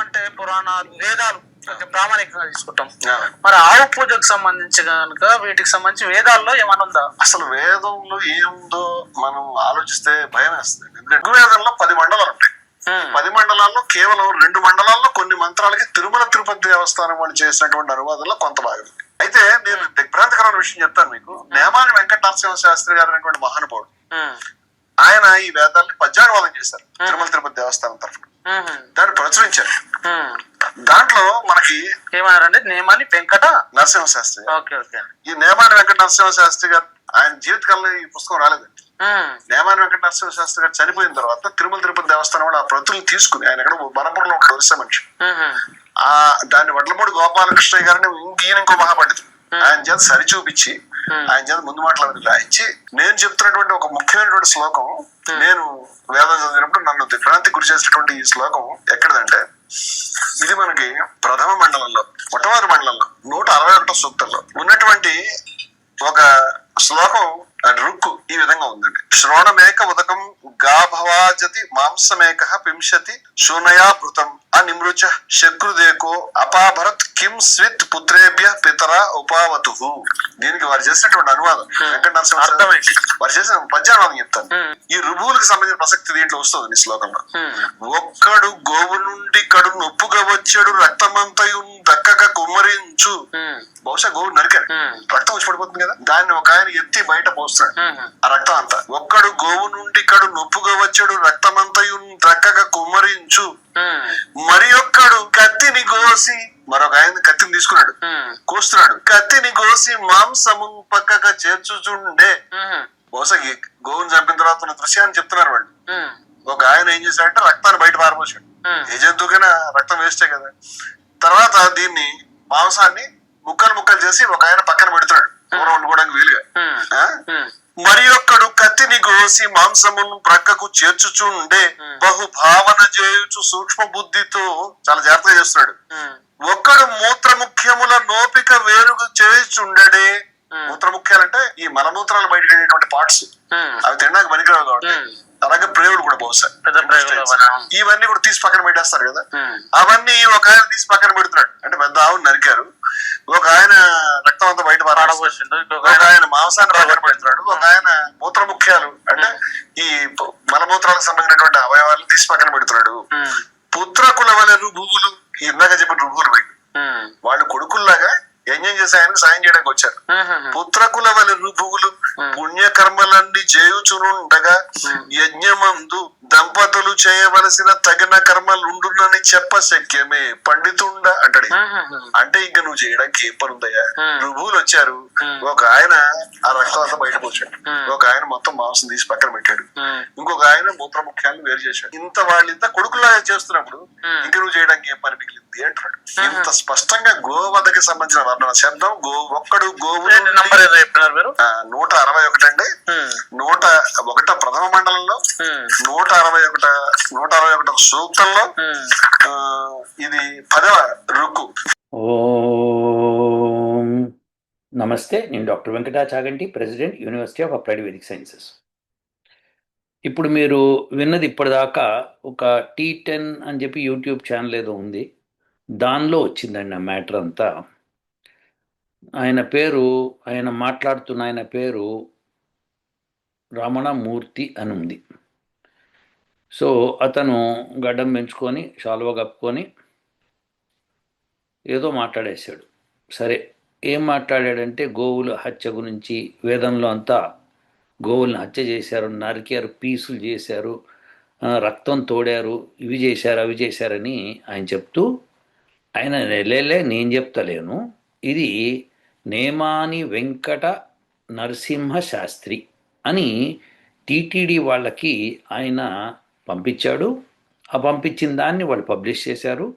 అంటే పురాణాలు వేదాలు ప్రామాణికంగా తీసుకుంటాం. మరి ఆవు పూజకు సంబంధించి కనుక వీటికి సంబంధించి వేదాల్లో ఏమైనా ఉందా అసలు వేదంలో ఏముందో మనం ఆలోచిస్తే భయం వేస్తుంది. ఎందుకంటే ఋగ్వేదంలో పది మండలాలు ఉంటాయి. పది మండలాల్లో కేవలం రెండు మండలాల్లో కొన్ని మంత్రాలకి తిరుమల తిరుపతి దేవస్థానం వాళ్ళు చేసినటువంటి అనువాదంలో కొంత భాగం. అయితే నేను దిగ్భ్రాంతికరమైన విషయం చెప్తాను మీకు. నేమాని వెంకట నరసింహ శాస్త్రి గారు అనేటువంటి మహానుభావుడు. ఆయన ఈ వేదాల్ని పద్యానువాదం చేశారు తిరుమల తిరుపతి దేవస్థానం తరఫున. దాన్ని ప్రచురించారు. దాంట్లో మనకి ఏమన్నారండి నేమాని వెంకట నరసింహ శాస్త్రి. ఓకే ఓకే ఈ నేమాని వెంకట నరసింహ శాస్త్రి గారు ఆయన జీవితకాలంలో ఈ పుస్తకం రాలేదు ఉమ్. నేమాని వెంకట నరసింహ శాస్త్రి గారు చనిపోయిన తర్వాత తిరుమల తిరుపతి దేవస్థానం వాళ్ళు ఆ ప్రతులు తీసుకుని ఆయన ఎక్కడ బనపురంలో ఒక ఒరిస్సా మనిషి. ఆ దాన్ని వడ్లమూడి గోపాలకృష్ణ గారిని ఇంక- ఇంకో మహాపండితుడు ఆయన చేత సరి చూపించి ఆయన చేత ముందు మాటలు రాయించి నేను చెప్తున్నటువంటి ఒక ముఖ్యమైనటువంటి శ్లోకం నేను వేదం చదివినప్పుడు నన్ను దిగ్భ్రాంతి గురి చేసినటువంటి ఈ శ్లోకం ఎక్కడదంటే ఇది మనకి ప్రథమ మండలంలో మొట్టమొదటి మండలంలో నూట అరవై ఒకటో సూక్తంలో ఉన్నటువంటి ఒక శ్లోకం రుక్కు ఈ విధంగా ఉందండి శ్రోణమేక ఉదకం గాభవాజతి మాంసమేక పింశతి శూనయా భృతం అనిమృచ శక్రుదేకో అపాభరత్ కిం స్విత్ పుత్రేభ్య పితర ఉపావతు దీనికి వారు చేసినటువంటి అనువాదం వెంకట నరసింహ అర్థమైంది. వారు చేసిన పద్యానువాదం చెప్తాను. ఈ రుభువులకు సంబంధించిన ప్రసక్తి దీంట్లో వస్తుంది ఈ శ్లోకంలో. ఒక్కడు గోవు నుండి కడు నొప్పుగా వచ్చాడు రక్తమంతయు దక్కక కుమ్మరించు. బహుశా గోవు నరికారు. రక్తం వచ్చి పడిపోతుంది కదా దాన్ని ఒక ఆయన ఎత్తి బయట పోస్తాడు ఉమ్. ఆ రక్తం అంతా ఒక్కడు గోవు నుండి కడు నొప్పుగా వచ్చాడు రక్తమంతయు దక్కక కుమ్మరించు. మరి ఒక్కడు కత్తిని కోసి మరొక ఆయన కత్తిని తీసుకున్నాడు. కోస్తున్నాడు కత్తిని కోసి మాంసము పక్కగా చేర్చుచుండే. బహుశా గోవుని చంపిన తర్వాత ఉన్న దృశ్యాన్ని చెప్తున్నారు వాళ్ళు. ఒక ఆయన ఏం చేశాడంటే రక్తాన్ని బయట పారబోసాడు ఉమ్. ఏ జంతువుకైనా రక్తం వేస్టే కదా తర్వాత దీన్ని మాంసాన్ని ముక్కలు ముక్కలు చేసి ఒక ఆయన పక్కన పెడుతున్నాడు కూర వండుకోవడానికి వీలుగా. మరి ఒక్కడు కత్తిని కోసి మాంసమును ప్రక్కకు చేర్చుచుండే బహు భావన చేయుచు సూక్ష్మ బుద్ధితో చాలా జాగ్రత్తగా చేస్తున్నాడు. ఒక్కడు మూత్రముఖ్యముల నోపిక వేరుగా చేయుచుండడే మూత్రముఖ్యాలంటే ఈ మలమూత్రాలు బయటటువంటి పార్ట్స్. అవి తినడానికి పనికిరావు కాబట్టి. అలాగే ప్రేవుడు కూడా బహుశా? ఇవన్నీ కూడా తీసి పక్కన పెట్టేస్తారు కదా. అవన్నీ ఒక ఆయన తీసి పక్కన పెడుతున్నాడు. అంటే పెద్ద ఆవును నరికారు. ఒక ఆయన రక్తం అంతా బయట ఇంకొక ఒక ఆయన మాంసాన్ని పెడుతున్నాడు ఒక ఆయన మూత్రముఖ్యాలు అంటే ఈ మలమూత్రాలకు సంబంధించినటువంటి అవయవాలు తీసి పక్కన పెడుతున్నాడు ఉమ్. పుత్రకుల వలె రుభువులు ఇందాక చెప్పిన. ఉమ్. వాళ్ళు కొడుకుల్లాగా యజ్ఞం చేసి ఆయనకు సాయం చేయడానికి వచ్చారు. పుత్రకుల వలె రుభువులు పుణ్యకర్మలన్నీ చేయుచునుండగా యజ్ఞమందు దంపతులు చేయవలసిన తగిన కర్మలుండునని చెప్ప శక్యమే పండితుండ అంటాడు. అంటే ఇంకా నువ్వు చేయడానికి ఏం పని ఉందయ్యా. రుభువులు వచ్చారు. ఒక ఆయన ఆ రక్తం అంతా బయట పోచాడు Hmm. ఒక ఆయన మొత్తం మాంసం తీసి పక్కన పెట్టాడు. ఇంకొక ఆయన మూత్రముఖ్యాలను వేరు చేశాడు ఇంత వాళ్ళింత కొడుకులాగా చేస్తున్నప్పుడు. ఇంకా నువ్వు చేయడానికి ఏం పని మిగిలింది అంటున్నాడు ఇంత స్పష్టంగా గోవధకి సంబంధించిన వర్ణన శబ్దం గో ఒక్కడు గోవు నంబర్ ఏదో చెప్పినారు మీరు? ఆ, నూట అరవై ఒకటి అండి. నూట ఒకట ప్రథమ మండలంలో. నూట అరవై ఒకట నూట అరవై ఒకట సూక్తంలో ఇది పదవ రుక్కు. ఓం. నమస్తే నేను doctor Venkata Chaganti president university of applied Vedic sciences. ఇప్పుడు మీరు విన్నది ఇప్పటిదాకా ఒక టీ టెన్ అని చెప్పి యూట్యూబ్ ఛానల్ ఏదో ఉంది. దానిలో వచ్చిందండి ఆ మ్యాటర్ అంతా. ఆయన పేరు ఆయన మాట్లాడుతున్న ఆయన పేరు రమణమూర్తి అని ఉంది సో అతను గడ్డం పెంచుకొని శాలువ కప్పుకొని ఏదో మాట్లాడేశాడు. సరే ఏం మాట్లాడాడంటే గోవుల హత్య గురించి వేదంలో అంతా గోవులను హత్య చేశారు నరికారు పీసులు చేశారు రక్తం తోడారు ఇవి చేశారు అవి చేశారని ఆయన చెప్తూ ఆయన లేలే నేను చెప్తలేను. ఇది నేమాని వెంకట నరసింహ శాస్త్రి అని టీటీడీ వాళ్ళకి ఆయన పంపించాడు. ఆ పంపించిన దాన్ని వాళ్ళు పబ్లిష్ చేశారు.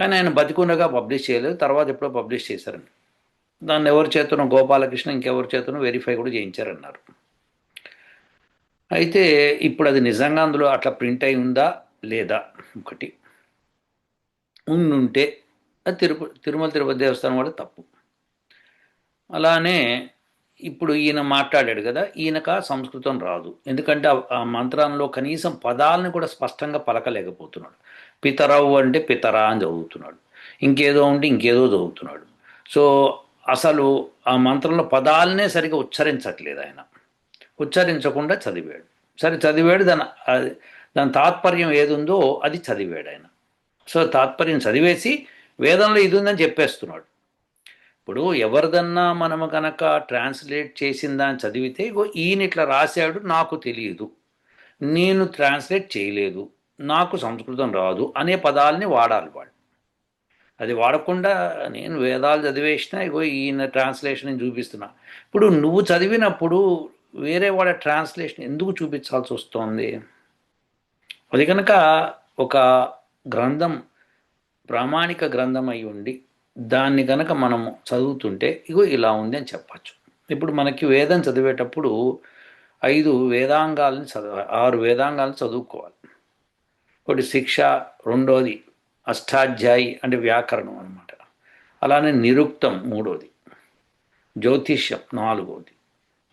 కానీ ఆయన బతికుండగా పబ్లిష్ చేయలేదు. తర్వాత ఎప్పుడో పబ్లిష్ చేశారని దాన్ని ఎవరి చేతనో గోపాలకృష్ణ ఇంకెవరి చేతనో వెరిఫై కూడా చేయించారన్నారు. అయితే ఇప్పుడు అది నిజంగా అందులో అట్లా ప్రింట్ అయి ఉందా? లేదా? ఒకటి. ఉండుంటే అది తిరుపతి తిరుమల తిరుపతి దేవస్థానం కూడా తప్పు. అలానే ఇప్పుడు ఈయన మాట్లాడాడు కదా ఈయనక సంస్కృతం రాదు. ఎందుకంటే ఆ- మంత్రంలో కనీసం పదాలను కూడా స్పష్టంగా పలకలేకపోతున్నాడు. పితరవు అంటే పితరా అని చదువుతున్నాడు. ఇంకేదో ఉంటే ఇంకేదో చదువుతున్నాడు. సో అసలు ఆ మంత్రంలో పదాలనే సరిగా ఉచ్చరించట్లేదు ఆయన. ఉచ్చరించకుండా చదివాడు. సరే చదివాడు దాని దాని తాత్పర్యం ఏదుందో అది చదివాడు ఆయన. సో తాత్పర్యం చదివేసి వేదంలో ఇది ఉందని చెప్పేస్తున్నాడు. ఇప్పుడు ఎవరిదన్నా మనము కనుక ట్రాన్స్లేట్ చేసిందా అని చదివితే ఇగో ఈయన ఇట్లా రాశాడు నాకు తెలియదు. నేను ట్రాన్స్లేట్ చేయలేదు నాకు సంస్కృతం రాదు అనే పదాలని వాడాలి వాళ్ళు. అది వాడకుండా నేను వేదాలు చదివేసిన ఇగో ఈయన ట్రాన్స్లేషన్ చూపిస్తున్నా. ఇప్పుడు నువ్వు చదివినప్పుడు వేరే వాళ్ళ ట్రాన్స్లేషన్ ఎందుకు చూపించాల్సి వస్తుంది? అది కనుక ఒక గ్రంథం ప్రామాణిక గ్రంథం అయి ఉండి దాన్ని కనుక మనము చదువుతుంటే ఇగో ఇలా ఉంది అని చెప్పచ్చు. ఇప్పుడు మనకి వేదం చదివేటప్పుడు ఐదు వేదాంగాలను చదవ ఆరు వేదాంగాలను చదువుకోవాలి. ఒకటి శిక్ష రెండోది అష్టాధ్యాయి అంటే వ్యాకరణం అనమాట అలానే నిరుక్తం మూడోది జ్యోతిష్యం నాలుగోది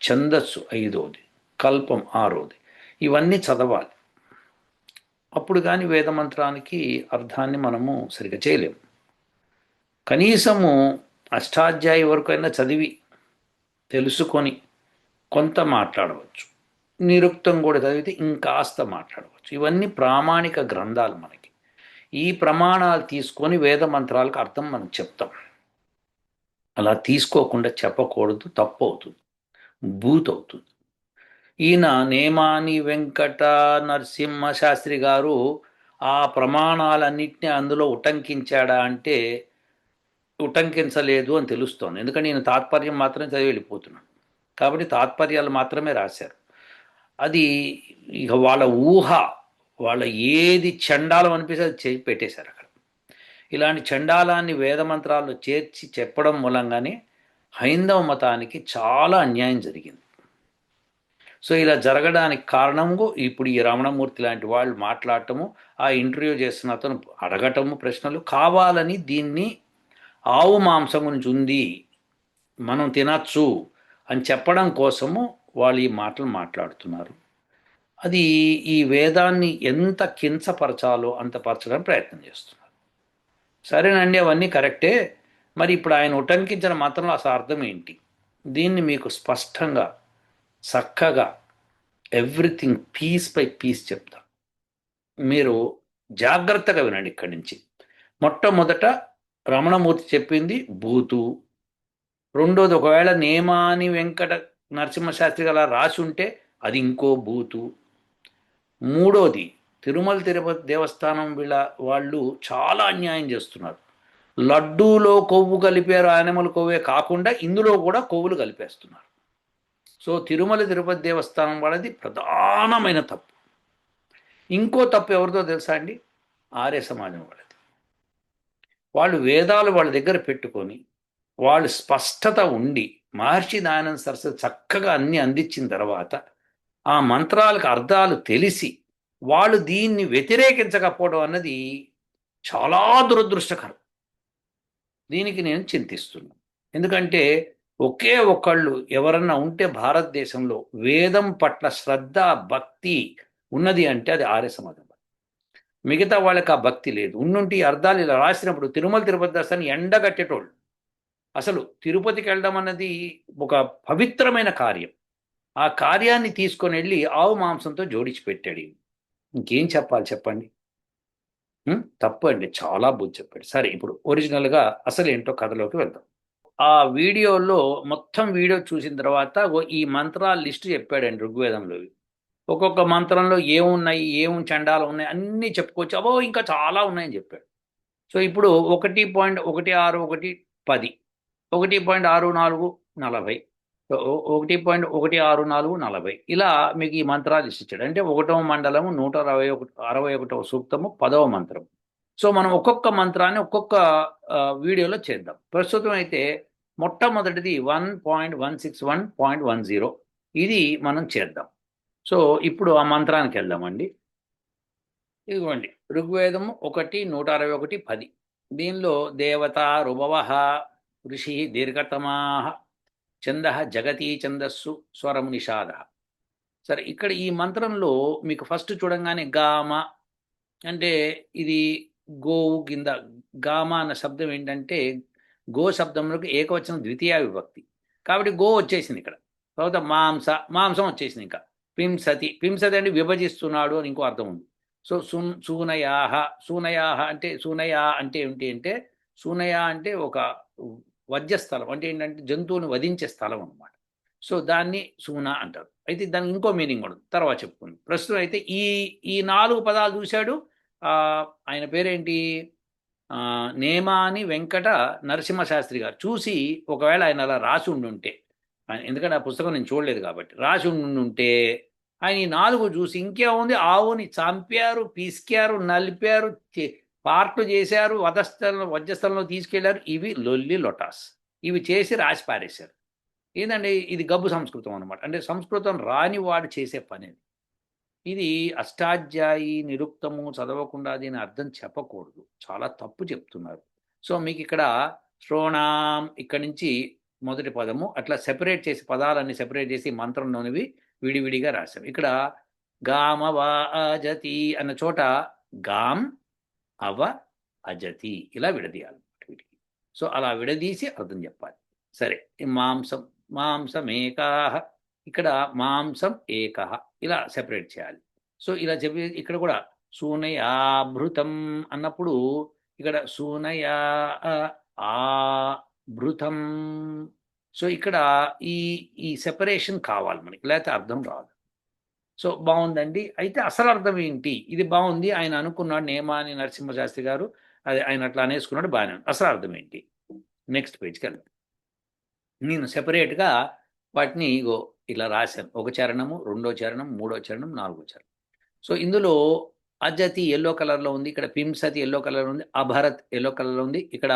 ఛందస్సు ఐదోది కల్పం ఆరోది. ఇవన్నీ చదవాలి. అప్పుడు కానీ వేదమంత్రానికి అర్థాన్ని మనము సరిగ్గా చేయలేము. కనీసము అష్టాధ్యాయి వరకు అయినా చదివి తెలుసుకొని కొంత మాట్లాడవచ్చు. నిరుక్తం కూడా చదివితే ఇంకాస్త మాట్లాడవచ్చు. ఇవన్నీ ప్రామాణిక గ్రంథాలు మనకి. ఈ ప్రమాణాలు తీసుకొని వేద మంత్రాలకు అర్థం మనం చెప్తాం. అలా తీసుకోకుండా చెప్పకూడదు తప్పు అవుతుంది బూత్ అవుతుంది ఈయన నేమాని వెంకట నరసింహ శాస్త్రి గారు ఆ ప్రమాణాలన్నింటినీ అందులో ఉటంకించాడా అంటే ఉటంకించలేదు అని తెలుస్తోంది. ఎందుకంటే నేను తాత్పర్యం మాత్రమే చదివి వెళ్ళిపోతున్నాను కాబట్టి తాత్పర్యాలు మాత్రమే రాశారు. అది ఇక వాళ్ళ ఊహ వాళ్ళ ఏది చండాలం అనిపిస్తే అది చేసి పెట్టేశారు అక్కడ. ఇలాంటి చండాలాన్ని వేదమంత్రాల్లో చేర్చి చెప్పడం మూలంగానే హైందవ మతానికి చాలా అన్యాయం జరిగింది. సో ఇలా జరగడానికి కారణము ఇప్పుడు ఈ రమణమూర్తి లాంటి వాళ్ళు మాట్లాడటము ఆ ఇంటర్వ్యూ చేస్తున్న అతను అడగటము ప్రశ్నలు కావాలని దీన్ని ఆవు మాంసం గురించి ఉంది మనం తినచ్చు అని చెప్పడం కోసము వాళ్ళు ఈ మాటలు మాట్లాడుతున్నారు. అది ఈ వేదాన్ని ఎంత కించపరచాలో అంత పరచడానికి ప్రయత్నం చేస్తున్నారు. సరేనండి అవన్నీ కరెక్టే. మరి ఇప్పుడు ఆయన ఉటంకించిన మాత్రంలో అసలు అర్థం ఏంటి? దీన్ని మీకు స్పష్టంగా చక్కగా ఎవ్రీథింగ్ పీస్ బై పీస్ చెప్తా మీరు జాగ్రత్తగా వినండి ఇక్కడి నుంచి. మొట్టమొదట రమణమూర్తి చెప్పింది భూతు. రెండోది ఒకవేళ నేమాని వెంకట నరసింహశాస్త్రి గల రాసి ఉంటే అది ఇంకో బూతు మూడోది తిరుమల తిరుపతి దేవస్థానం వీళ్ళ వాళ్ళు చాలా అన్యాయం చేస్తున్నారు. లడ్డూలో కొవ్వు కలిపారు ఆనెమల కొవ్వే కాకుండా ఇందులో కూడా కొవ్వులు కలిపేస్తున్నారు. సో తిరుమల తిరుపతి దేవస్థానం వాళ్ళది ప్రధానమైన తప్పు. ఇంకో తప్పు ఎవరిదో తెలుసా అండి? ఆర్య సమాజం వాళ్ళది. వాళ్ళు వేదాలు వాళ్ళ దగ్గర పెట్టుకొని వాళ్ళు స్పష్టత ఉండి మహర్షి దయానంద సరస్వతి చక్కగా అన్ని అందించిన తర్వాత ఆ మంత్రాలకు అర్థాలు తెలిసి వాళ్ళు దీన్ని వ్యతిరేకించకపోవడం అన్నది చాలా దురదృష్టకరం. దీనికి నేను చింతిస్తున్నాను. ఎందుకంటే ఒకే ఒకళ్ళు ఎవరన్నా ఉంటే భారతదేశంలో వేదం పట్ల శ్రద్ధ భక్తి ఉన్నది అంటే అది ఆర్య సమాజం. మిగతా వాళ్ళకి ఆ భక్తి లేదు. ఉన్నుంటి అర్థాలు ఇలా రాసినప్పుడు తిరుమల తిరుపతి దర్శనాన్ని ఎండగట్టేటోళ్ళు అసలు తిరుపతికి వెళ్ళడం అన్నది ఒక పవిత్రమైన కార్యం. ఆ కార్యాన్ని తీసుకొని వెళ్ళి ఆవు మాంసంతో జోడించి పెట్టాడు ఇంకేం చెప్పాలి చెప్పండి? తప్పు అండి. చాలా బుద్ధి చెప్పాడు. సరే ఇప్పుడు ఒరిజినల్గా అసలు ఏంటో కథలోకి వెళ్దాం. ఆ వీడియోలో మొత్తం వీడియో చూసిన తర్వాత ఓ ఈ మంత్రాల లిస్టు చెప్పాడండి ఋగ్వేదంలో. ఒక్కొక్క మంత్రంలో ఏమున్నాయి ఏం చండాలు ఉన్నాయి అన్నీ చెప్పుకోవచ్చు. అబో ఇంకా చాలా ఉన్నాయని చెప్పాడు. సో ఇప్పుడు ఒకటి పాయింట్ ఒకటి ఆరు ఒకటి పది ఒకటి పాయింట్ ఆరు నాలుగు నలభై ఒకటి పాయింట్ ఒకటి ఆరు నాలుగు నలభై. ఇలా మీకు ఈ మంత్రాలు ఇచ్చాడు. అంటే ఒకటవ మండలము నూట అరవై ఒకటి అరవై ఒకటవ సూక్తము పదవ మంత్రం సో మనం ఒక్కొక్క మంత్రాన్ని ఒక్కొక్క వీడియోలో చేద్దాం. ప్రస్తుతం అయితే మొట్టమొదటిది one point one six one point one zero. ఇది మనం చేద్దాం. సో ఇప్పుడు ఆ మంత్రానికి వెళ్దామండి. ఇదిగోండి. ఋగ్వేదము ఒకటి నూట అరవై ఒకటి పది. దీనిలో దేవత రుభవ ఋషి దీర్ఘతమా ఛంద జగతీ ఛందస్సు స్వరం నిషాద. సరే ఇక్కడ ఈ మంత్రంలో మీకు ఫస్ట్ చూడంగానే గామ అంటే ఇది గోవు కింద గామ అన్న శబ్దం ఏంటంటే గో శబ్దంలోకి ఏకవచనం ద్వితీయ విభక్తి. కాబట్టి గో వచ్చేసింది ఇక్కడ. తర్వాత మాంస మాంసం వచ్చేసింది ఇంకా. పింసతి పింసతి అంటే విభజిస్తున్నాడు అని ఇంకో అర్థం ఉంది. సో సున్ సూనయాహ సూనయాహ అంటే సూనయా అంటే ఏంటి అంటే సూనయా అంటే ఒక వజ్రస్థలం అంటే ఏంటంటే జంతువుని వధించే స్థలం అన్నమాట. సో దాన్ని సూన అంటారు. అయితే దానికి ఇంకో మీనింగ్ కూడా తర్వాత చెప్పుకుంది. ప్రస్తుతం అయితే ఈ ఈ నాలుగు పదాలు చూశాడు. ఆయన పేరేంటి? నేమాని వెంకట నరసింహశాస్త్రి గారు. చూసి ఒకవేళ ఆయన అలా రాసి ఉండుంటే ఎందుకంటే ఆ పుస్తకం నేను చూడలేదు కాబట్టి. రాసి ఉండుంటే ఆయన ఈ నాలుగు చూసి ఇంకేముంది? ఆవుని చంపారు పిసికారు నలిపారు చే- పార్ట్లు చేశారు వధస్థలంలో వజ్రస్థలంలో తీసుకెళ్ళారు. ఇవి లొల్లి లొటాస్. ఇవి చేసి రాసి పారేశారు. ఏంటంటే ఇది గబ్బు సంస్కృతం అనమాట అంటే సంస్కృతం రాని వాడు చేసే పని ఇది అష్టాధ్యాయి నిరుక్తము చదవకుండా దీని అర్థం చెప్పకూడదు. చాలా తప్పు చెప్తున్నారు. సో మీకు ఇక్కడ శ్రోణాం ఇక్కడి నుంచి మొదటి పదము. అట్లా సెపరేట్ చేసి పదాలన్నీ సెపరేట్ చేసి మంత్రంలోనివి విడివిడిగా రాశాం ఇక్కడ గామ వా అజతి అన్న చోట గాం అవ అజతి ఇలా విడదీయాలి వీటికి. సో అలా విడదీసి అర్థం చెప్పాలి. సరే మాంసం మాంసం ఏకాహ ఇక్కడ మాంసం ఏకహ ఇలా సెపరేట్ చేయాలి. సో ఇలా చెప్పి ఇక్కడ కూడా సూనయాభృతం అన్నప్పుడు ఇక్కడ సూనయా భృతం. సో ఇక్కడ ఈ ఈ సెపరేషన్ కావాలి మనకి లేకపోతే అర్థం రాదు. సో బాగుందండి. అయితే అసలు అర్థం ఏంటి? ఇది బాగుంది ఆయన అనుకున్నాడు నేమాని నరసింహశాస్త్రి గారు అది ఆయన అట్లా అనేసుకున్నాడు బాగానే అసలు అర్థం ఏంటి? నెక్స్ట్ పేజ్కి వెళ్దాం. నేను సెపరేట్గా వాటిని ఇగో ఇలా రాశాను. ఒక చరణము రెండో చరణం మూడో చరణం నాలుగో చరణం. సో ఇందులో అజతి ఎల్లో కలర్లో ఉంది ఇక్కడ పింసతి ఎల్లో కలర్ ఉంది అభరత్ ఎల్లో కలర్లో ఉంది ఇక్కడ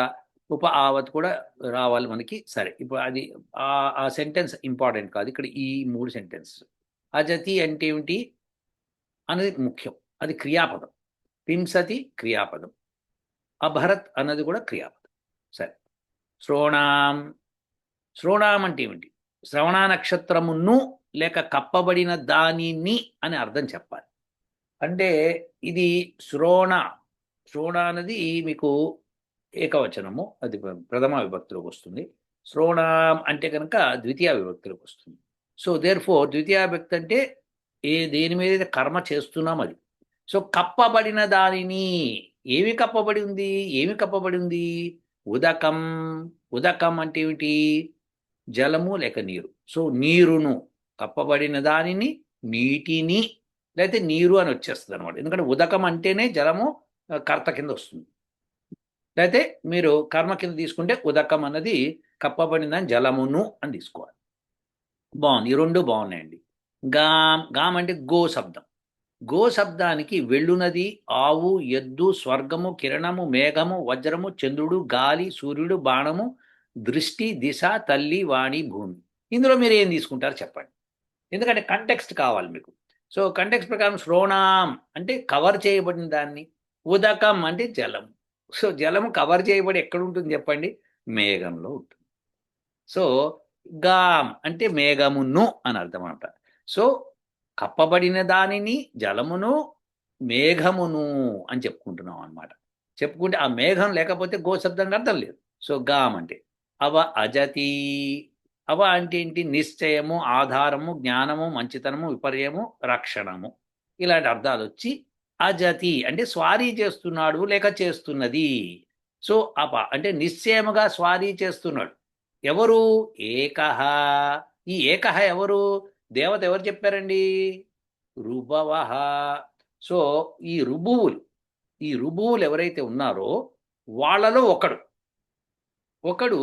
ఉప ఆవత్ కూడా రావాలి మనకి. సరే ఇప్పుడు అది ఆ- సెంటెన్స్ ఇంపార్టెంట్ కాదు. ఇక్కడ ఈ మూడు సెంటెన్స్. అజతి అంటే ఏమిటి? అనేది ముఖ్యం. అది క్రియాపదం. పింసతి క్రియాపదం. అభరత్ అన్నది కూడా క్రియాపదం. సరే. శ్రోణాం. శ్రోణాం అంటే ఏమిటి? శ్రవణ నక్షత్రమును లేక కప్పబడిన దానిని అని అర్థం చెప్పాలి. అంటే ఇది శ్రోణ. శ్రోణ అనేది మీకు ఏకవచనము అది ప్రథమ విభక్తిలోకి వస్తుంది. శ్రోణాం అంటే కనుక ద్వితీయ విభక్తిలోకి వస్తుంది. సో దేర్ ఫోర్ ద్వితీయ విభక్తి అంటే ఏ దేని మీద అయితే కర్మ చేస్తున్నాం అది. సో కప్పబడిన దానిని ఏమి కప్పబడి ఉంది? ఏమి కప్పబడి ఉంది? ఉదకం. ఉదకం అంటే ఏమిటి? జలము లేక నీరు. సో నీరును కప్పబడిన దానిని నీటిని లేకపోతే నీరు అని వచ్చేస్తుంది అనమాట ఎందుకంటే ఉదకం అంటేనే జలము కర్త కింద వస్తుంది. లేకపోతే మీరు కర్మ కింద తీసుకుంటే ఉదకం అన్నది కప్పబడిన జలమును అని తీసుకోవాలి. బాగుంది. ఈ రెండు బాగున్నాయండి. గాం గాం అంటే గో శబ్దం. గో శబ్దానికి వెళ్ళునది ఆవు ఎద్దు స్వర్గము కిరణము మేఘము వజ్రము చంద్రుడు గాలి సూర్యుడు బాణము దృష్టి దిశ తల్లి వాణి భూమి. ఇందులో మీరు ఏం తీసుకుంటారు చెప్పండి. ఎందుకంటే కంటెక్స్ట్ కావాలి మీకు. సో కంటెక్స్ట్ ప్రకారం శ్రోణాం అంటే కవర్ చేయబడిన దాన్ని. ఉదకం అంటే జలం సో జలము కవర్ చేయబడి ఎక్కడ ఉంటుంది చెప్పండి? మేఘంలో ఉంటుంది. సో గాం అంటే మేఘమును అని అర్థం అనమాట. సో కప్పబడిన దానిని జలమును మేఘమును అని చెప్పుకుంటున్నాం అనమాట. చెప్పుకుంటే ఆ మేఘం లేకపోతే గో శబ్దానికి అర్థం లేదు. సో గాం అంటే అవ అజతి. అవ అంటే ఏంటి? నిశ్చయము ఆధారము జ్ఞానము మంచితనము విపర్యము రక్షణము. ఇలాంటి అర్థాలు వచ్చి అజతి అంటే స్వారీ చేస్తున్నాడు లేక చేస్తున్నది. సో అప అంటే నిశ్చయముగా స్వారీ చేస్తున్నాడు. ఎవరు? ఏకహ ఈ ఏకహ ఎవరు? దేవత ఎవరు చెప్పారండి? రుభవ. సో ఈ రుభువులు ఈ రుభువులు ఎవరైతే ఉన్నారో వాళ్ళలో ఒకడు. ఒకడు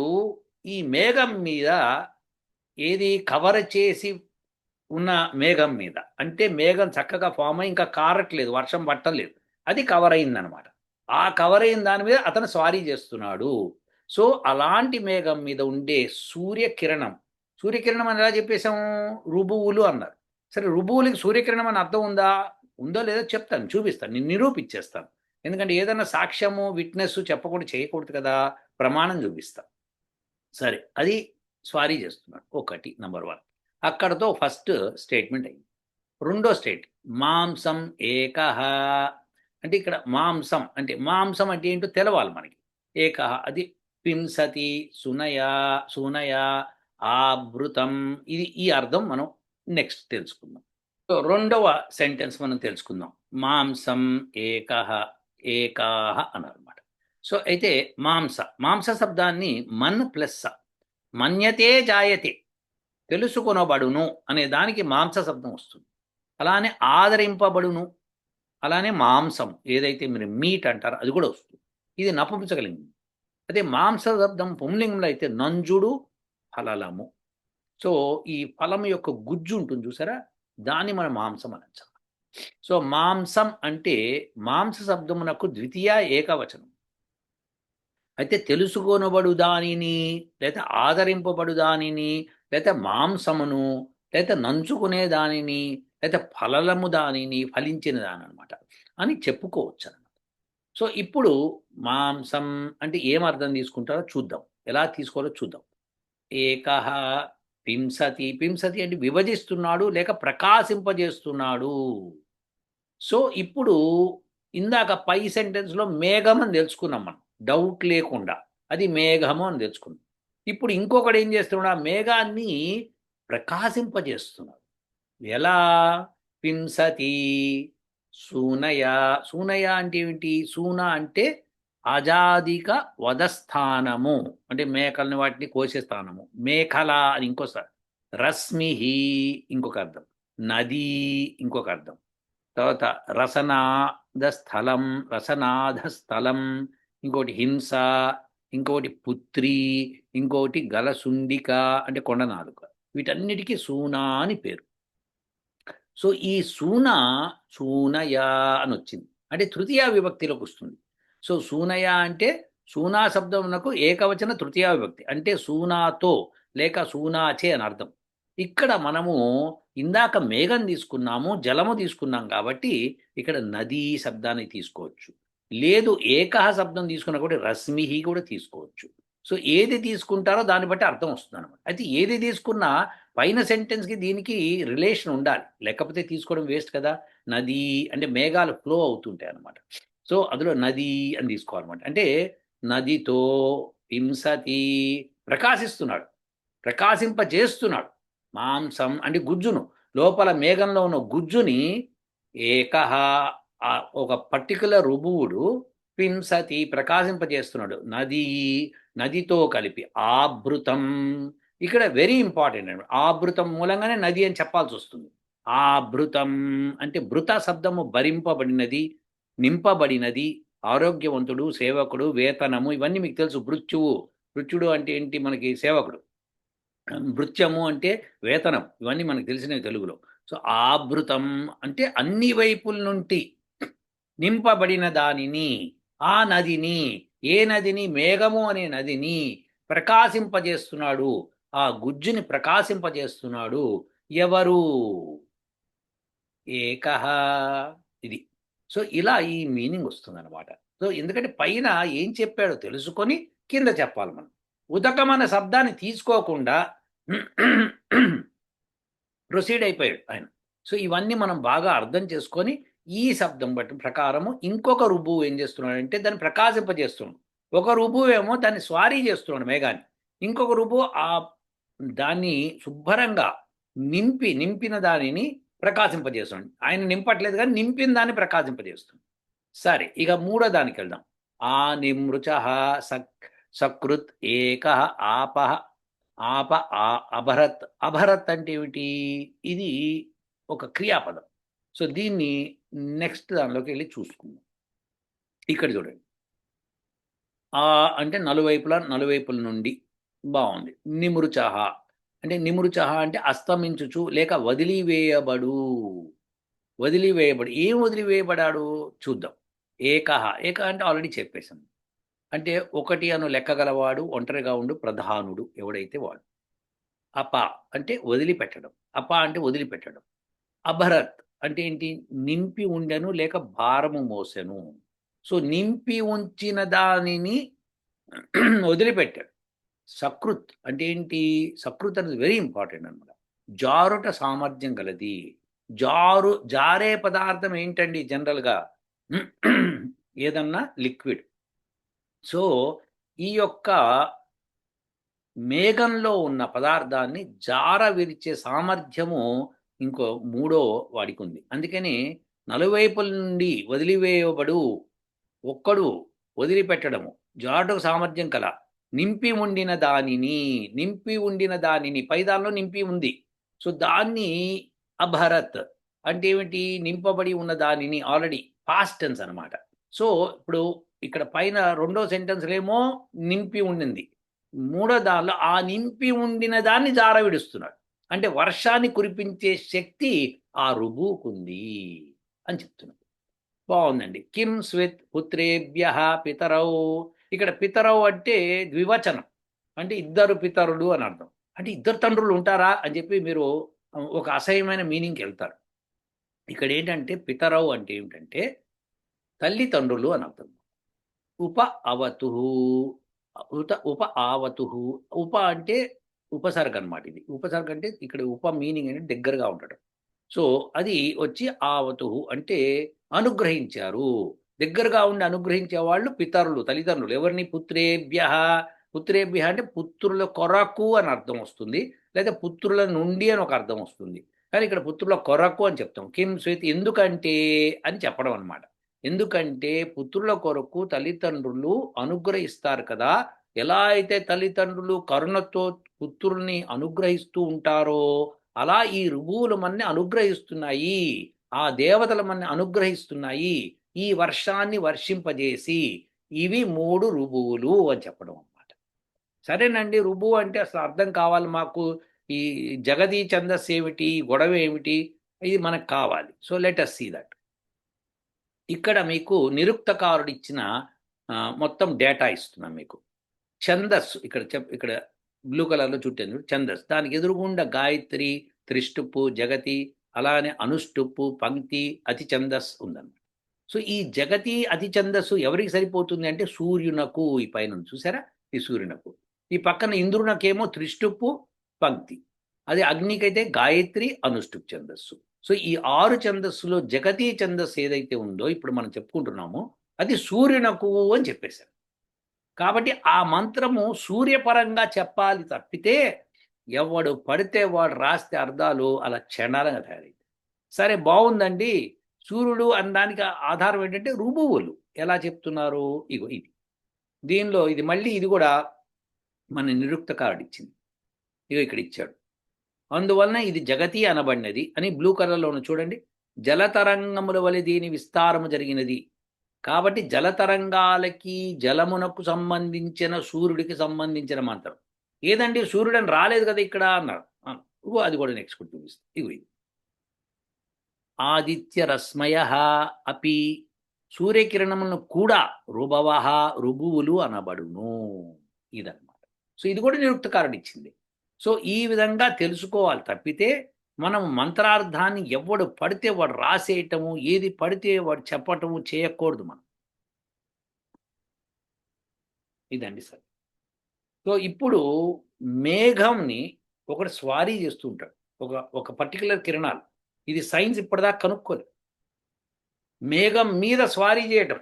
ఈ మేఘం మీద ఏది కవర్ చేసి ఉన్న మేఘం మీద. అంటే మేఘం చక్కగా ఫామ్ అయి ఇంకా కారట్లేదు వర్షం పట్టలేదు. అది కవర్ అయిందనమాట ఆ కవర్ అయిన దాని మీద అతను స్వారీ చేస్తున్నాడు. సో అలాంటి మేఘం మీద ఉండే సూర్యకిరణం సూర్యకిరణం అని ఎలా చెప్పేశాము? రుబువులు అన్నారు. సరే రుబువులకి సూర్యకిరణం అని అర్థం ఉందా? ఉందో లేదో చెప్తాను చూపిస్తాను నేను నిరూపించేస్తాను. ఎందుకంటే ఏదైనా సాక్ష్యము విట్నెస్ చెప్పకుండా చేయకూడదు కదా ప్రమాణం చూపిస్తాను. సరే అది స్వారీ చేస్తున్నాడు. ఒకటి నంబర్ వన్ అక్కడతో ఫస్ట్ స్టేట్మెంట్ అయింది. రెండో స్టేట్ మాంసం ఏకహ అంటే ఇక్కడ మాంసం అంటే మాంసం అంటే ఏంటో తెలవాలి మనకి. ఏకహ అది పింసతి సునయ సునయ ఆభృతం. ఇది ఈ అర్థం మనం నెక్స్ట్ తెలుసుకుందాం. సో రెండవ సెంటెన్స్ మనం తెలుసుకుందాం. మాంసం ఏకహ ఏకాహ అన్నమాట సో అయితే మాంస మాంస శబ్దాన్ని మన్ ప్లస్ మన్యతే జాయతే. తెలుసుకొనబడును అనే దానికి మాంస శబ్దం వస్తుంది. అలానే ఆదరింపబడును అలానే మాంసం ఏదైతే మీరు మీట్ అంటారో అది కూడా వస్తుంది. ఇది నపుంసకలింగం. అదే మాంస శబ్దం పుంలింగంలో అయితే నంజుడు ఫలలము. సో ఈ ఫలం యొక్క గుజ్జు ఉంటుంది చూసారా? దాన్ని మనం మాంసం అనొచ్చు సో మాంసం అంటే మాంస శబ్దమునకు ద్వితీయ ఏకవచనం. అయితే తెలుసుకొనబడు దానిని లేదా ఆదరింపబడు దానిని లేకపోతే మాంసమును లేకపోతే నంచుకునే దానిని లేకపోతే ఫలలము దానిని ఫలించిన దాని అనమాట అని చెప్పుకోవచ్చు అనమాట సో ఇప్పుడు మాంసం అంటే ఏం అర్థం తీసుకుంటారో చూద్దాం. ఎలా తీసుకోవాలో చూద్దాం. ఏకహ పింసతి పింసతి అంటే విభజిస్తున్నాడు లేక ప్రకాశింపజేస్తున్నాడు. సో ఇప్పుడు ఇందాక పై సెంటెన్స్లో మేఘం అని తెలుసుకున్నాం మనం. డౌట్ లేకుండా. అది మేఘము అని తెలుసుకున్నాం. ఇప్పుడు ఇంకొకటి ఏం చేస్తున్నాడు? ఆ మేఘాన్ని ప్రకాశింపజేస్తున్నాడు. ఎలా? పింసతి సూనయ. సూనయ అంటే ఏమిటి? సూన అంటే అజాదిక వధస్థానము. అంటే మేకలని వాటిని కోసే స్థానము. మేఖల అని ఇంకోసారి. రశ్మిహి ఇంకొక అర్థం. నది ఇంకొక అర్థం. తర్వాత రసనాద స్థలం రసనాథ స్థలం ఇంకోటి హింస ఇంకోటి పుత్రి ఇంకోటి గలసుండిక అంటే కొండనాలుక. వీటన్నిటికీ సూనా అని పేరు. సో ఈ సూన సూనయ అని వచ్చింది అంటే తృతీయ విభక్తిలోకి వస్తుంది. సో సూనయ అంటే సూనా శబ్దమునకు ఏకవచన తృతీయ విభక్తి. అంటే సూనాతో లేక సూనాచే అని అర్థం. ఇక్కడ మనము ఇందాక మేఘం తీసుకున్నాము జలము తీసుకున్నాం కాబట్టి ఇక్కడ నదీ శబ్దాన్ని తీసుకోవచ్చు. లేదు ఏకహ శబ్దం తీసుకున్నా కూడా రశ్మిహి కూడా తీసుకోవచ్చు. సో ఏది తీసుకుంటారో దాన్ని బట్టి అర్థం వస్తుంది అనమాట అయితే ఏది తీసుకున్నా పైన సెంటెన్స్కి దీనికి రిలేషన్ ఉండాలి. లేకపోతే తీసుకోవడం వేస్ట్ కదా. నది అంటే మేఘాలు ఫ్లో అవుతుంటాయి అనమాట సో అందులో నది అని తీసుకోవాలన్నమాట. అంటే నదితో హింసతి ప్రకాశిస్తున్నాడు. ప్రకాశింపజేస్తున్నాడు. మాంసం అంటే గుజ్జును. లోపల మేఘంలో ఉన్న గుజ్జుని ఏకహ ఆ ఒక పర్టికులర్ రుబువుడు పింసతి ప్రకాశింపజేస్తున్నాడు. నది నదితో కలిపి ఆభృతం. ఇక్కడ వెరీ ఇంపార్టెంట్ అండి. ఆభృతం మూలంగానే నది అని చెప్పాల్సి వస్తుంది ఆభృతం అంటే భృత శబ్దము భరింపబడినది నింపబడినది. ఆరోగ్యవంతుడు సేవకుడు వేతనము ఇవన్నీ మీకు తెలుసు. మృత్యువు మృత్యుడు అంటే ఏంటి? మనకి సేవకుడు. మృత్యము అంటే వేతనం. ఇవన్నీ మనకు తెలిసినవి తెలుగులో. సో ఆభృతం అంటే అన్ని వైపుల నుండి నింపబడిన దానిని ఆ నదిని ఏ నదిని మేఘము అనే నదిని ప్రకాశింపజేస్తున్నాడు. ఆ గుజ్జుని ప్రకాశింపజేస్తున్నాడు. ఎవరు? ఏకహ ఇది. సో ఇలా ఈ మీనింగ్ వస్తుంది అనమాట సో ఎందుకంటే పైన ఏం చెప్పాడో తెలుసుకొని కింద చెప్పాలి మనం. ఉదకం శబ్దాన్ని తీసుకోకుండా ప్రొసీడ్ అయిపోయాడు ఆయన. సో ఇవన్నీ మనం బాగా అర్థం చేసుకొని ఈ శబ్దం బట్టి ప్రకారము ఇంకొక రుబువు ఏం చేస్తున్నాడు అంటే దాన్ని ప్రకాశింపజేస్తున్నాడు. ఒక రుబువు ఏమో దాన్ని స్వారీ చేస్తున్నాడు మేఘాన్ని. ఇంకొక రుబువు ఆ దాన్ని శుభ్రంగా నింపి నింపిన దానిని ప్రకాశింపజేస్తున్నాడు. ఆయన నింపట్లేదు కానీ నింపిన దాన్ని ప్రకాశింపజేస్తుంది సరే ఇక మూడో దానికి వెళ్దాం. ఆ నిమృచ సక్ సకృత్ ఏక ఆప ఆప ఆ అభరత్. అభరత్ అంటే ఏమిటి? ఇది ఒక క్రియాపదం. సో దీన్ని నెక్స్ట్ దానిలోకి వెళ్ళి చూసుకుందాం. ఇక్కడ చూడండి. ఆ అంటే నలువైపుల నలువైపుల నుండి బాగుంది. నిమురుచహ. అంటే నిమురుచహ అంటే అస్తమించుచు లేక వదిలివేయబడు. వదిలివేయబడు. ఏం వదిలివేయబడాడు? చూద్దాం. ఏకహ. ఏక అంటే ఆల్రెడీ చెప్పేశాను. అంటే ఒకటి అను లెక్కగలవాడు ఒంటరిగా ఉండు ప్రధానుడు ఎవడైతే వాడు. అప అంటే వదిలిపెట్టడం. అప అంటే వదిలిపెట్టడం. అభరత్. అంటే ఏంటి? నింపి ఉండెను లేక భారము మోసెను. సో నింపి ఉంచిన దానిని వదిలిపెట్టాడు. సకృత్ అంటే ఏంటి? సకృత్ అనేది వెరీ ఇంపార్టెంట్ అనమాట జారుట సామర్థ్యం గలది. జారు జారే పదార్థం ఏంటండి జనరల్గా? ఏదన్నా లిక్విడ్. సో ఈ యొక్క మేఘంలో ఉన్న పదార్థాన్ని జార విరిచే సామర్థ్యము ఇంకో మూడో వాడికి ఉంది అందుకని నలువైపుల నుండి వదిలివేయబడు ఒక్కడు వదిలిపెట్టడము. జారుటకు సామర్థ్యం కల. నింపి ఉండిన దానిని నింపి ఉండిన దానిని పైదాల్లో నింపి ఉంది. సో దాన్ని అభరత్ అంటే ఏమిటి? నింపబడి ఉన్న దానిని ఆల్రెడీ పాస్ట్ టెన్స్ అనమాట సో ఇప్పుడు ఇక్కడ పైన రెండో సెంటెన్స్లేమో నింపి ఉండింది. మూడో దానిలో ఆ నింపి ఉండిన దాన్ని జార విడుస్తున్నాడు అంటే వర్షాన్ని కురిపించే శక్తి ఆ రుబుకుంది అని చెప్తున్నాడు. బాగుందండి. కిం స్విత్ పుత్రేభ్య పితరౌ. ఇక్కడ పితరౌ అంటే ద్వివచనం. అంటే ఇద్దరు పితరులు అని అర్థం. అంటే ఇద్దరు తండ్రులు ఉంటారా అని చెప్పి మీరు ఒక అసహ్యమైన మీనింగ్కి వెళ్తారు. ఇక్కడ ఏంటంటే పితరౌ అంటే ఏమిటంటే తల్లిదండ్రులు అని అర్థం. ఉప అవతు ఉత ఉప ఆవతు ఉప అంటే ఉపసర్గ అనమాట ఇది. ఉపసర్గ అంటే ఇక్కడ ఉప మీనింగ్ అనేది దగ్గరగా ఉండడం సో అది వచ్చి ఆవతు అంటే అనుగ్రహించారు. దగ్గరగా ఉండి అనుగ్రహించే వాళ్ళు పితరులు తల్లిదండ్రులు. ఎవరిని? పుత్రేభ్య. పుత్రేభ్య అంటే పుత్రుల కొరకు అని అర్థం వస్తుంది. లేదా పుత్రుల నుండి అని ఒక అర్థం వస్తుంది. కానీ ఇక్కడ పుత్రుల కొరకు అని చెప్తాం. కిమ్ స్వేతి ఎందుకంటే అని చెప్పడం అనమాట ఎందుకంటే పుత్రుల కొరకు తల్లిదండ్రులు అనుగ్రహిస్తారు కదా. ఎలా అయితే తల్లిదండ్రులు కరుణతో పుత్రుల్ని అనుగ్రహిస్తూ ఉంటారో అలా ఈ రుభువులు మన్ని అనుగ్రహిస్తున్నాయి. ఆ దేవతల మన్ని అనుగ్రహిస్తున్నాయి. ఈ వర్షాన్ని వర్షింపజేసి ఇవి మూడు రుబువులు అని చెప్పడం అన్నమాట. సరేనండి రుబువు అంటే అసలు అర్థం కావాలి మాకు. ఈ జగదీ ఛందస్సు ఏమిటి? గొడవ ఏమిటి? ఇది మనకు కావాలి. So let us see that ఇక్కడ మీకు నిరుక్తకారుడు ఇచ్చిన మొత్తం డేటా ఇస్తున్నాం మీకు. ఛందస్సు. ఇక్కడ చెప్ ఇక్కడ బ్లూ కలర్లో చుట్టాను ఛందస్ దానికి ఎదురుగుండా గాయత్రి త్రిష్టుప్పు జగతి అలానే అనుష్టుప్పు పంక్తి అతి ఛందస్ ఉందన్నమాట. సో ఈ జగతి అతి ఛందస్సు ఎవరికి సరిపోతుంది అంటే సూర్యునకు ఈ పైన చూసారా? ఈ సూర్యునకు. ఈ పక్కన ఇంద్రునకేమో త్రిష్టుప్పు పంక్తి. అది అగ్నికైతే గాయత్రి అనుష్టుప్ ఛందస్సు. సో ఈ ఆరు ఛందస్సులో జగతి ఛందస్సు ఏదైతే ఉందో ఇప్పుడు మనం చెప్పుకుంటున్నామో అది సూర్యునకు అని చెప్పేశారు. కాబట్టి ఆ మంత్రము సూర్యపరంగా చెప్పాలి తప్పితే ఎవడు పడితే వాడు రాస్తే అర్థాలు అలా క్షణాలంగా తయారైంది సరే బాగుందండి. సూర్యుడు అనడానికి ఆధారం ఏంటంటే రుబువులు. ఎలా చెప్తున్నారు? ఇగో ఇది. దీనిలో ఇది మళ్ళీ ఇది కూడా మన నిరుక్తకారుడు ఇచ్చింది. ఇగో ఇక్కడ ఇచ్చాడు. అందువలన ఇది జగతి అనబడినది అని బ్లూ కలర్లో ఉన్న చూడండి. జలతరంగముల వలె దీని విస్తారము జరిగినది. కాబట్టి జలతరంగాలకి జలమునకు సంబంధించిన సూర్యుడికి సంబంధించిన మంత్రం. ఏదండి? సూర్యుడని రాలేదు కదా ఇక్కడ అన్నారు. ఇగో అది కూడా నెక్స్ట్ చూపిస్తుంది ఇగో ఇది. ఆదిత్య రశ్మయ అపి సూర్యకిరణములను కూడా రుభవ రుభువులు అనబడును. ఇదన్నమాట. సో ఇది కూడా నిరుక్తకారుడు ఇచ్చింది సో ఈ విధంగా తెలుసుకోవాలి తప్పితే మనం మంత్రార్థాన్ని ఎవడు పడితే వాడు రాసేయటము ఏది పడితే వాడు చెప్పటము చేయకూడదు మనం. ఇదండి సార్. సో ఇప్పుడు మేఘంని ఒకడు స్వారీ చేస్తూ ఉంటాడు ఒక ఒక పర్టికులర్ కిరణాలు. ఇది సైన్స్ ఇప్పటిదాకా కనుక్కోలేదు మేఘం మీద స్వారీ చేయటం.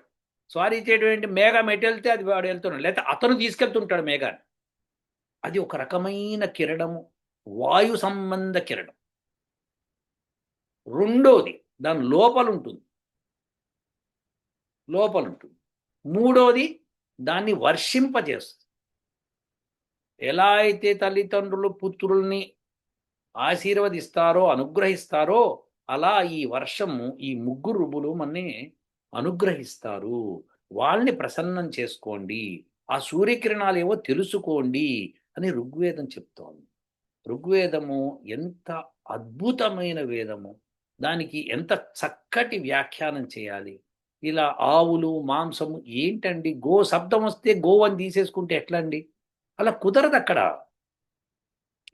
స్వారీ చేయడం ఏంటి? మేఘం ఎటు వెళ్తే అది వాడు వెళ్తున్నాడు. లేకపోతే అతను తీసుకెళ్తుంటాడు మేఘాన్ని. అది ఒక రకమైన కిరణము. వాయు సంబంధ కిరణం. రెండోది దాని లోపల ఉంటుంది లోపల ఉంటుంది మూడోది దాన్ని వర్షింపజేస్తుంది. ఎలా అయితే తల్లిదండ్రులు పుత్రుల్ని ఆశీర్వదిస్తారో అనుగ్రహిస్తారో అలా ఈ వర్షము ఈ ముగ్గురు రుబులు మన్ని అనుగ్రహిస్తారు. వాళ్ళని ప్రసన్నం చేసుకోండి. ఆ సూర్యకిరణాలు ఏవో తెలుసుకోండి అని ఋగ్వేదం చెప్తోంది. ఋగ్వేదము ఎంత అద్భుతమైన వేదము. దానికి ఎంత చక్కటి వ్యాఖ్యానం చేయాలి? ఇలా ఆవులు మాంసము ఏంటండి? గో శబ్దం వస్తే గో అని తీసేసుకుంటే ఎట్లా అండి అలా కుదరదు అక్కడ.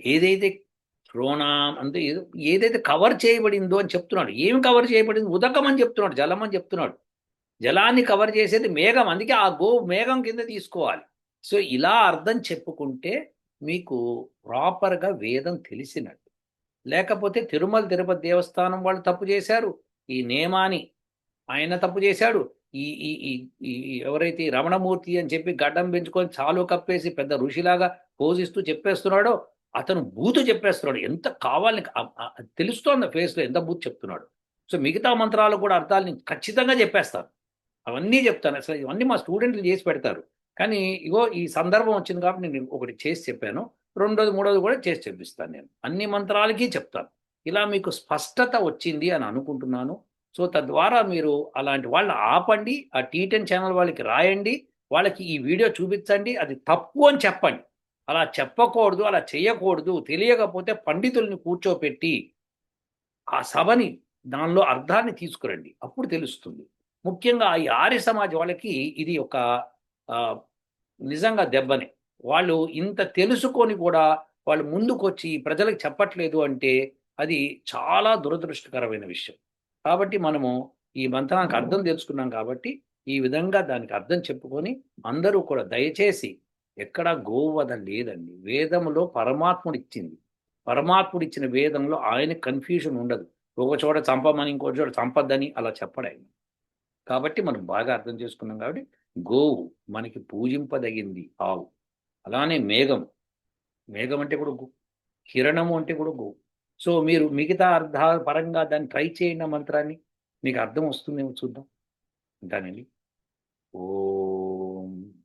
ఏదైతే శ్రోణం అంటే ఏదో ఏదైతే కవర్ చేయబడిందో అని చెప్తున్నాడు. ఏమి కవర్ చేయబడింది? ఉదకం అని చెప్తున్నాడు జలం అని చెప్తున్నాడు. జలాన్ని కవర్ చేసేది మేఘం. అందుకే ఆ గో మేఘం కింద తీసుకోవాలి. సో ఇలా అర్థం చెప్పుకుంటే మీకు ప్రాపర్గా వేదం తెలిసినట్టు. లేకపోతే తిరుమల తిరుపతి దేవస్థానం వాళ్ళు తప్పు చేశారు. ఈ నేమాని ఆయన తప్పు చేశాడు. ఈ ఈ ఈ ఈ ఎవరైతే రమణమూర్తి అని చెప్పి గడ్డం పెంచుకొని చాలు కప్పేసి పెద్ద ఋషిలాగా పోజిస్తూ చెప్పేస్తున్నాడో అతను బూతు చెప్పేస్తున్నాడు. ఎంత కావాలని తెలుస్తోంది ఫేస్లో ఎంత బూతు చెప్తున్నాడు. సో మిగతా మంత్రాలు కూడా అర్థాలు నేను ఖచ్చితంగా చెప్పేస్తాను అవన్నీ చెప్తాను. అసలు ఇవన్నీ మా స్టూడెంట్లు చేసి పెడతారు. కానీ ఇగో ఈ సందర్భం వచ్చింది కాబట్టి నేను ఒకటి చేసి చెప్పాను. రెండోది మూడోది కూడా చేసి చెప్పిస్తాను నేను. అన్ని మంత్రాలకి చెప్తాను. ఇలా మీకు స్పష్టత వచ్చింది అని అనుకుంటున్నాను. సో తద్వారా మీరు అలాంటి వాళ్ళని ఆపండి ఆ టీ టెన్ ఛానల్ వాళ్ళకి రాయండి వాళ్ళకి ఈ వీడియో చూపించండి అది తప్పు అని చెప్పండి. అలా చెప్పకూడదు అలా చేయకూడదు తెలియకపోతే పండితుల్ని కూర్చోపెట్టి ఆ సభని దానిలో అర్థాన్ని తీసుకురండి. అప్పుడు తెలుస్తుంది. ముఖ్యంగా ఈ ఆర్య సమాజ్ వాళ్ళకి ఇది ఒక నిజంగా దెబ్బనే. వాళ్ళు ఇంత తెలుసుకొని కూడా వాళ్ళు ముందుకొచ్చి ప్రజలకు చెప్పట్లేదు అంటే అది చాలా దురదృష్టకరమైన విషయం. కాబట్టి మనము ఈ మంత్రానికి అర్థం తెలుసుకున్నాం కాబట్టి ఈ విధంగా దానికి అర్థం చెప్పుకొని అందరూ కూడా దయచేసి ఎక్కడ గోవధ లేదండి. వేదములో పరమాత్ముడు ఇచ్చింది. పరమాత్ముడు ఇచ్చిన వేదంలో ఆయన కన్ఫ్యూజన్ ఉండదు. ఒక చోట చంపమని ఇంకో చోట చంపద్దని అలా చెప్పడాయి కాబట్టి మనం బాగా అర్థం చేసుకున్నాం కాబట్టి గోవు మనకి పూజింపదగింది ఆవు. అలానే మేఘం. మేఘం అంటే కూడా గో కిరణము అంటే కూడా గోవు సో మీరు మిగతా అర్థ పరంగా దాన్ని ట్రై చేయండి మంత్రాన్ని. మీకు అర్థం వస్తుందేమో చూద్దాం. దానిని ఓ